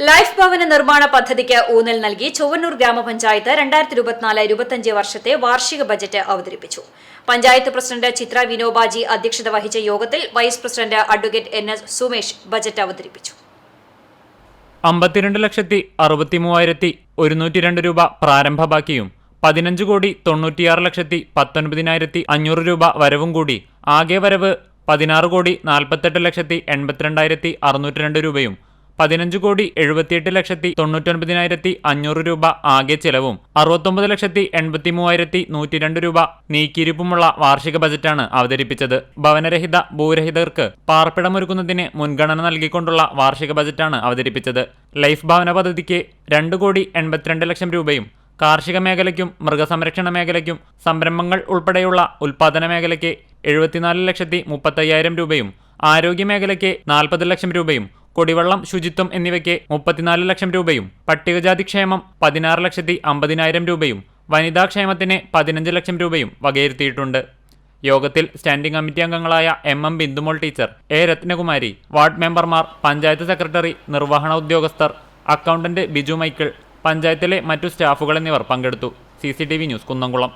Life ഭവന നിർമ്മാണ പദ്ധതിക്ക് ഊന്നൽ നൽകി ചൊവ്വന്നൂർ ഗ്രാമപഞ്ചായത്ത് രണ്ടായിരത്തി ഇരുപത്തിനാല് ഇരുപത്തിയഞ്ച് വർഷത്തെ വാർഷിക ബജറ്റ് അവതരിപ്പിച്ചു. പഞ്ചായത്ത് പ്രസിഡന്റ് ചിത്ര വിനോബാജി അധ്യക്ഷത വഹിച്ച യോഗത്തിൽ vice president advocate N S Sumesh budget അവതരിപ്പിച്ചു. അമ്പത്തിരണ്ട് ലക്ഷത്തി അറുപത്തി മൂവായിരത്തി ഒരുന്നൂറ്റി രണ്ട് രൂപ പ്രാരംഭ ബാക്കിയും പതിനഞ്ച് കോടി തൊണ്ണൂറ്റിയാറ് ലക്ഷത്തി പത്തൊൻപതിനായിരത്തി അഞ്ഞൂറ് രൂപ വരവും കൂടി. ആകെ വരവ് പതിനാറ് കോടി നാൽപ്പത്തെട്ട് ലക്ഷത്തി എൺപത്തിരണ്ടായിരത്തി അറുന്നൂറ്റി രണ്ട് രൂപയും പതിനഞ്ച് കോടി എഴുപത്തിയെട്ട് ലക്ഷത്തി തൊണ്ണൂറ്റൊൻപതിനായിരത്തി അഞ്ഞൂറ് രൂപ ആകെ ചെലവും അറുപത്തൊമ്പത് ലക്ഷത്തി എൺപത്തി മൂവായിരത്തി നൂറ്റി രണ്ട് രൂപ നീക്കിയിരിപ്പുമുള്ള വാർഷിക ബജറ്റാണ് അവതരിപ്പിച്ചത്. ഭവനരഹിത ഭൂരഹിതർക്ക് പാർപ്പിടമൊരുക്കുന്നതിന് മുൻഗണന നൽകിക്കൊണ്ടുള്ള വാർഷിക ബജറ്റാണ് അവതരിപ്പിച്ചത്. ലൈഫ് ഭവന പദ്ധതിക്ക് രണ്ട് കോടി എൺപത്തിരണ്ട് ലക്ഷം രൂപയും കാർഷിക മേഖലയ്ക്കും മൃഗസംരക്ഷണ മേഖലയ്ക്കും സംരംഭങ്ങൾ ഉൾപ്പെടെയുള്ള ഉൽപ്പാദന മേഖലയ്ക്ക് എഴുപത്തിനാല് ലക്ഷത്തി മുപ്പത്തയ്യായിരം രൂപയും ആരോഗ്യ മേഖലയ്ക്ക് നാൽപ്പത് ലക്ഷം രൂപയും കുടിവെള്ളം ശുചിത്വം എന്നിവയ്ക്ക് മുപ്പത്തിനാല് ലക്ഷം രൂപയും പട്ടികജാതി ക്ഷേമം പതിനാറ് ലക്ഷത്തി അമ്പതിനായിരം രൂപയും വനിതാ ക്ഷേമത്തിന് പതിനഞ്ച് ലക്ഷം രൂപയും വകയിരുത്തിയിട്ടുണ്ട്. യോഗത്തിൽ സ്റ്റാൻഡിംഗ് കമ്മിറ്റി അംഗങ്ങളായ M M Bindumol teacher A Ratnakumari ward മെമ്പർമാർ പഞ്ചായത്ത് സെക്രട്ടറി നിർവഹണ ഉദ്യോഗസ്ഥർ അക്കൗണ്ടന്റ് ബിജു മൈക്കിൾ പഞ്ചായത്തിലെ മറ്റു സ്റ്റാഫുകൾ എന്നിവർ പങ്കെടുത്തു. C news Kunnamkulam.